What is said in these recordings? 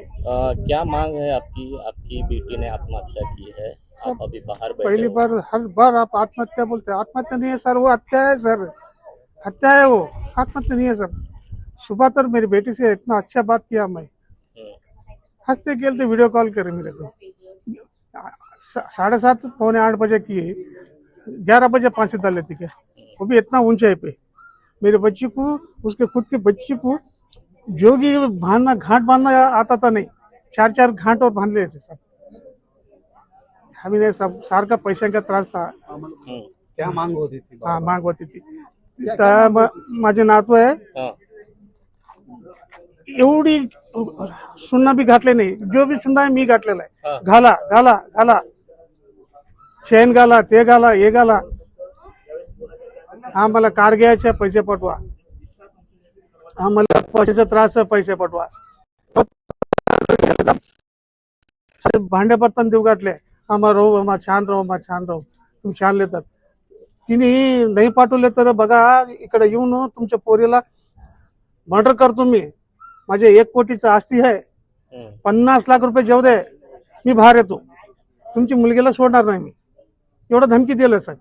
अ, क्या मांग है आपकी आपकी बेटी ने आत्महत्या की है? आप अभी बाहर पहली बार हर बार आप आत्महत्या बोलते हैं। आत्महत्या नहीं है सर वो हत्या है सर। हत्या है वो। आत्महत्या नहीं है सर। सुबह तक मेरी बेटी से इतना अच्छा बात किया मैं हम्म, हँसते खेलते वीडियो कॉल करे मेरे को। साढ़े सात पौने आठ बजे किए ग्यारह बजे फांसी डाल लेती क्या वो भी इतना ऊंचाई पे। मेरे बच्ची को उसके खुद के बच्ची को जोगी बांधना घाट बांधना आता था नहीं. चार चार घाट और बांध लिए थे सब हमें सब सार का पैसे का त्रास था. क्या मांग होती थी हा माग होती ती. तर माझे नातू आहे. हाँ, एवढी सुन्ना बी घातले नाही. जो बी सुन्ना आहे मी घातलेला. आहे. घाला घाला घाला. चेन घाला ते घाला हे घाला. आम्हाला कार घ्यायचे पैसे पाठवा. आम्हाला पैशाचा त्रास पैसे पाठवा. सारे भांडे बर्तन देऊ घातले. आम्हा राहू आम्हा छान राहू आम्हा छान राहू. तुम्ही छान लेतात तिने नाही पाठवले तर बघा इकडे येऊन तुमच्या पोरीला मर्डर करतो मी. माझे एक कोटीचं आस्ती आहे. पन्नास लाख रुपये जेव दे. मी बाहेर येतो. तुमची मुलगीला सोडणार नाही मी. एवढं धमकी दिलं सर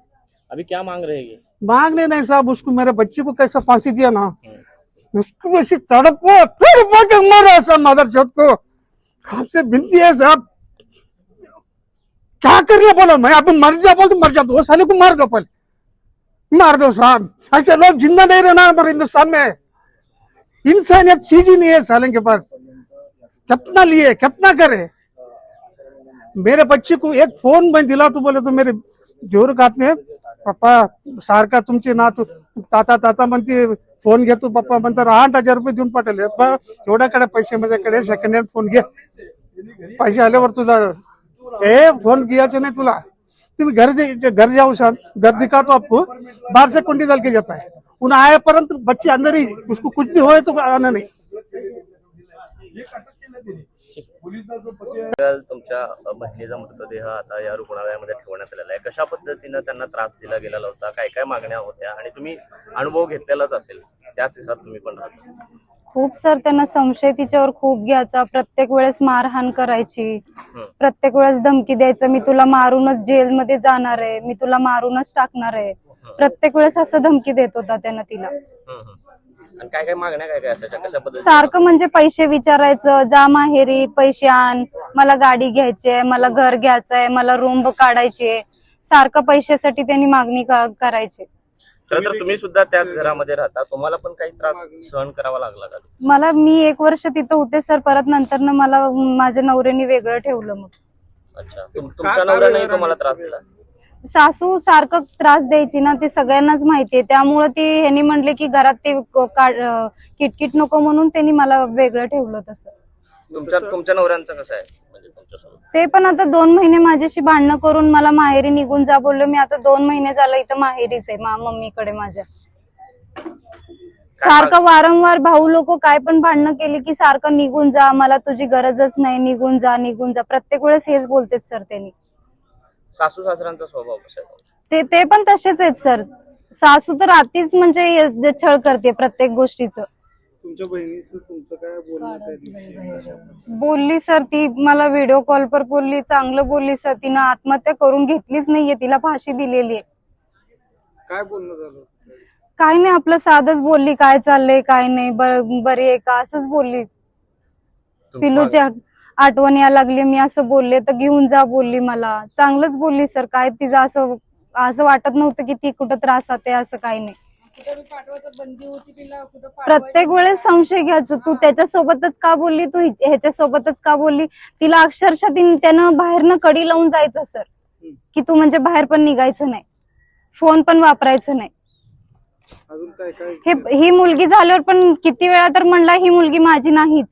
अभी क्या मांग रहेगी मांगने नहीं साहब. उसको मेरे बच्चे को कैसा फांसी दिया ना? उसको तड़पो तड़प के मर ऐसा मदर चौथ को। आपसे विनती है साहब। क्या कर लिया बोलो? मैं अभी मर जा बोल तो मर जा वो साले को मार दो पहले। मार दो साहब। ऐसे लोग ज़िंदा नहीं रहना हमारे हिंदुस्तान में। इंसानियत चीज़ ही नहीं है साले के पास। कितना लिए, कितना करे? मेरे बच्चे को एक फ़ोन मैं दिला तो बोले तो मेरे जोर नाही. पप्पा सारखा तुमची ना तू ताता ताता म्हणते फोन घेतो पप्पा म्हणतात आठ हजार रुपये देऊन पाठवले. अप्पा एवढ्याकडे पैसे माझ्याकडे सेकंड हँड फोन घे. पैसे आल्यावर तुला ए फोन घ्यायचे नाही तुला. तुम्ही घर घर जाऊ सर घर दिखा तो आपको बाहर से कुंडी डाल के जाता है उन आए परंतु बच्चे अंदर ही उसको कुछ भी होए तो आना नहीं. तुमच्या बहिणीचा मृतदेह आता या रुग्णालयामध्ये ठेवण्यात आलेला आहे. कशा पद्धतीनं त्यांना त्रास दिला गेलेला होता? काय काय मागण्या होत्या? आणि तुम्ही अनुभव घेतलेलाच असेल त्याच हिसाब तुम्ही पण खूप सर त्यांना संशय तिच्यावर खूप घ्यायचा. प्रत्येक वेळेस मारहाण करायची. प्रत्येक वेळेस धमकी द्यायचं. मी तुला मारूनच जेलमध्ये जाणार आहे. मी तुला मारूनच टाकणार आहे. प्रत्येक वेळेस असं धमकी देत होता त्यानं तिला. आणि काय काय मागण्या काय काय असायच्या कशा पद्धतीने? सारखं म्हणजे पैसे विचारायचं जा माहेरी पैसे आण मला गाडी घ्यायची आहे मला घर घ्यायचंय मला रूम काढायची आहे सारखं पैशासाठी त्यांनी मागणी का- करायची. खरं तर तुम्ही सुद्धा त्याच घरामध्ये राहता. तुम्हाला पण काही त्रास सहन करावा लागला का? मला मी एक वर्ष तिथं होते सर परत नंतर मला माझ्या नवऱ्याने वेगळं ठेवलं मग. अच्छा. तुम- तुमच्या नवऱ्याने तुम्हाला त्रास दिला? सासू सारखं त्रास द्यायची ना ते सगळ्यांनाच माहितीये. त्यामुळं ते ह्यांनी म्हणले की घरात ते किटकिट नको म्हणून त्यांनी मला वेगळं ठेवलं तसं. तुमच्या तुमच्या नवऱ्यांचं कसं आहे? म्हणजे तुमच्यासोबत? ते पण आता दोन महिने माझ्याशी भांडणं करून मला माहेरी निघून जा बोललो. मी आता दोन महिने झालं इथं माहेरीच आहे मा मम्मीकडे माझ्या. सारखं वारंवार भाऊ लोक काय पण भांडणं केली की सारखं निघून जा मला तुझी गरजच नाही निघून जा निघून जा. प्रत्येक वेळेस हेच बोलतेत सर त्यांनी. सासू सासऱ्यांचा स्वभाव कसा आहे? ते ते पण तसेच आहेत सर. सासू तर आतीच म्हणजे छळ करते प्रत्येक गोष्टीचं. तुमच्या बहिणीचं तुमचं काय बोलणं त्या दिवशी? बोलली सर ती मला व्हिडिओ कॉलवर बोलली चांगलं बोलली सर. तिनं आत्महत्या करून घेतलीच नाहीये तिला फाशी दिलेली आहे. काय बोलणं झालं? काय नाही आपलं साधच बोलली काय चाललंय काय नाही बर- बरी आहे का? असंच बोलली. तुमची पिलूची आठ- आठवण या लागली मी असं बोलले तर घेऊन जा बोलली मला. चांगलंच बोलली सर काय तिचं असं असं वाटत नव्हतं की ती कुठं त्रासात आहे असं काही नाही. प्रत्येक वेळेस संशय घ्यायचं तू त्याच्यासोबतच का बोलली तू ह्याच्यासोबतच का बोलली? तिला अक्षरशः ती त्यानं बाहेरनं कडी लावून जायचं सर की तू म्हणजे बाहेर पण निघायचं नाही. फोन पण वापरायचं नाही. अजून काय काय? हे ही मुलगी झाल्यावर पण किती वेळा तर म्हणला ही मुलगी माझी नाहीच.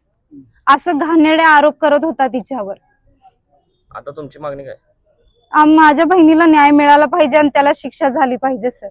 असं घाणेरडे आरोप करत होता तिच्यावर. आता तुमची मागणी काय? आम- माझ्या बहिणीला न्याय मिळाला पाहिजे आणि त्याला शिक्षा झाली पाहिजे सर.